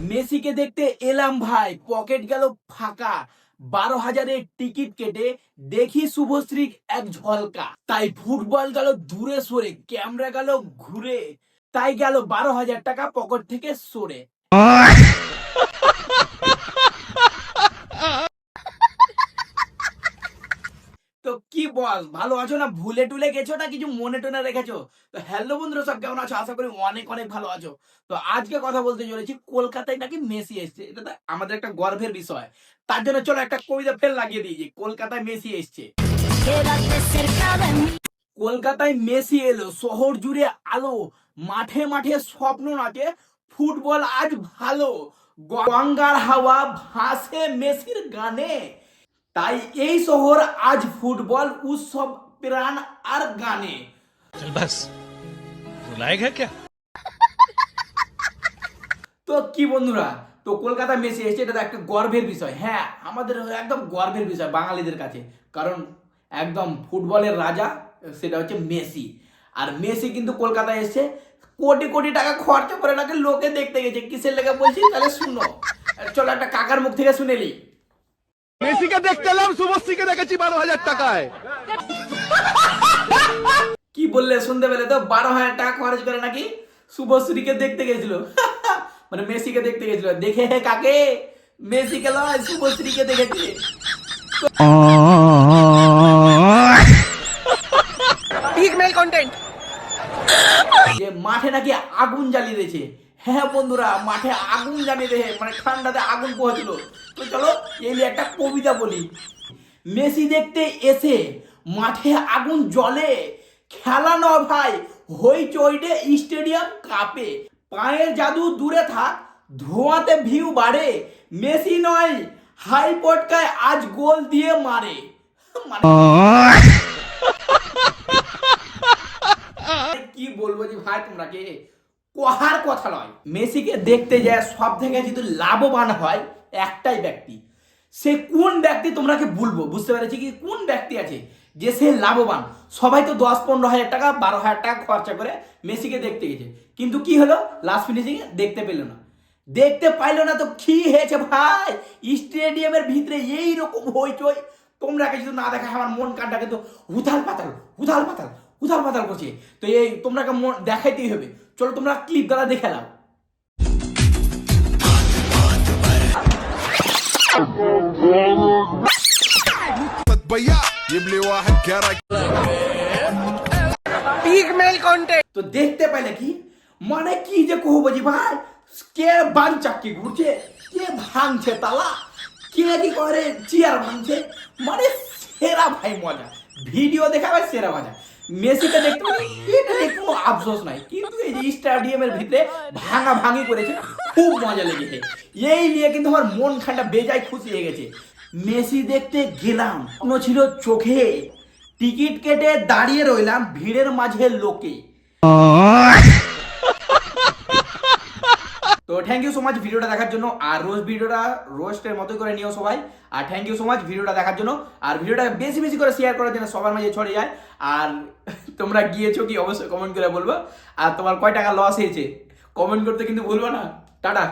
মেসিকে দেখতে এলাম ভাই, পকেট গেল ফাঁকা। বারো হাজারের টিকিট কেটে দেখি শুভশ্রী এক ঝলকা। তাই ফুটবল গেল দূরে সরে, ক্যামেরা গেল ঘুরে। তাই গেল বারো হাজার টাকা পকেট থেকে সরে। বস ভালো আছো না? ভুলে টুলে গেছো না? কিছু মনে টনে রেখেছো? তো হ্যালো বন্ধুরা, সব কেমন আছো? আশা করি অনেক অনেক ভালো আছো। তো আজকে কথা বলতে চলেছি, কলকাতায় নাকি মেসি এসছে? এটা আমাদের একটা গর্বের বিষয়। তার জন্য চলো একটা কবিতা ফেল লাগিয়ে দিয়েছি কলকাতায় মেসি এসছে. কলকাতায় মেসি এলো, শহর জুড়ে আলো, মাঠে মাঠে স্বপ্ন নাচে, ফুটবল আজ ভালো। গঙ্গার হাওয়া ভাসে মেসির গানে। তাই এই শহর আজ ফুটবল উৎসব প্রাণ আর গানে। তো কি বন্ধুরা তো কলকাতা মেসি এসেছে এটা একটা গর্বের বিষয়। হ্যাঁ আমাদের একদম গর্বের বিষয় বাঙালিদের কাছে। কারণ একদম ফুটবলের রাজা সেটা হচ্ছে মেসি। আর মেসি কিন্তু কলকাতায় এসে কোটি কোটি টাকা খরচা করে নাকি লোকে দেখতে গেছে। কিসের লেগে বলছি? তাহলে শুনো। চলো একটা কাকার মুখ থেকে শুনেলি মেসিকে দেখতে এলাম শুভশ্রীকে দেখেছি বারো হাজার টাকায়। কি বললে শুনতে পেলে তো? বারো হাজার টাকা খরচ করে নাকি? শুভশ্রীকে দেখতে গেছিল। মানে মেসিকে দেখতে গেছিল। দেখে কাকে? মেসিকে লয় শুভশ্রীকে দেখেছে। যে মাঠে নাকি আগুন জ্বালিয়ে দিয়েছে। হ্যাঁ বন্ধুরা মাঠে আগুন জ্বালিয়ে দেয় মানে ঠান্ডাতে আগুন পৌঁছলো তো চলো এই নিয়ে একটা কবিতা বলি। মেসি দেখতে এসে মাঠে আগুন জ্বলে। খেলা নয় ভাই হই চইটে স্টেডিয়াম কাঁপে। পায়ের জাদু দূরে থাক ধোঁয়াতে ভিউ বাড়ে। মেসি নয় হাই পটকায় আজ গোল দিয়ে মারে। মানে কি বলব যে ভাই তোমরা কে? কোহার কথা নয়। মেসিকে দেখতে যায় সব থেকে যদি লাভবান হয় একটাই ব্যক্তি। সে কোন ব্যক্তি তোমরাকে বলব বুঝতে পেরেছি কি? কোন ব্যক্তি আছে যে সে লাভবান? সবাই তো দশ, পনেরো হাজার টাকা, বারো হাজার টাকা খরচা করে মেসিকে দেখতে গেছে। কিন্তু কি হলো? লাস্ট ফিনিশিং দেখতে পেল না। দেখতে পাইলো না তো কি হয়েছে ভাই? স্টেডিয়ামের ভিতরে এই রকম হইচই। তোমরা কিছু না দেখা আমার মন কানটাকে তো উথাল পাতাল উথাল পাতাল। উথাল মাতাল করছে। তো এই তোমরা দেখাইতেই হবে। চলো তোমরা ক্লিপ দ্বারা দেখে নাও। তো দেখতে পাইলে কি? মানে কি যে কহু যে ভাই? কে বান চাকি ঘুরছে? কে ভাঙছে তালা? কে কি করে? চেয়ার ভাঙছে? মানে সেরা ভাই মজা। ভিডিও দেখাবে সেরা মজা। মেসিকে দেখতে পাই এটা নিয়ে কোনো আফসোস নাই। কিন্তু এই যে স্টেডিয়ামের ভিতরে ভাঙা ভাঙি করেছে, খুব মজা লেগেছে। এই নিয়ে কিন্তু আমার মন ঠান্ডা বেজায় খুশি হয়ে গেছে। মেসি দেখতে গেলাম কোনো ছিল চোখে। টিকিট কেটে দাঁড়িয়ে রইলাম ভিড়ের মাঝে লোকে। তো থ্যাংক ইউ সো মাচ ভিডিওটা দেখার জন্য। আর রোজ ভিডিওটা রোস্টের মতো করে নিও সবাই। আর থ্যাংক ইউ সো মাচ ভিডিওটা দেখার জন্য। আর ভিডিওটা বেশি বেশি করে শেয়ার করার জন্য সবার মাঝে ছড়ে যায়। আর তোমরা গিয়েছো কি? অবশ্যই কমেন্ট করে বলব। আর তোমার কয় টাকা লস হয়েছে? কমেন্ট করতে কিন্তু ভুলবো না। টাটা।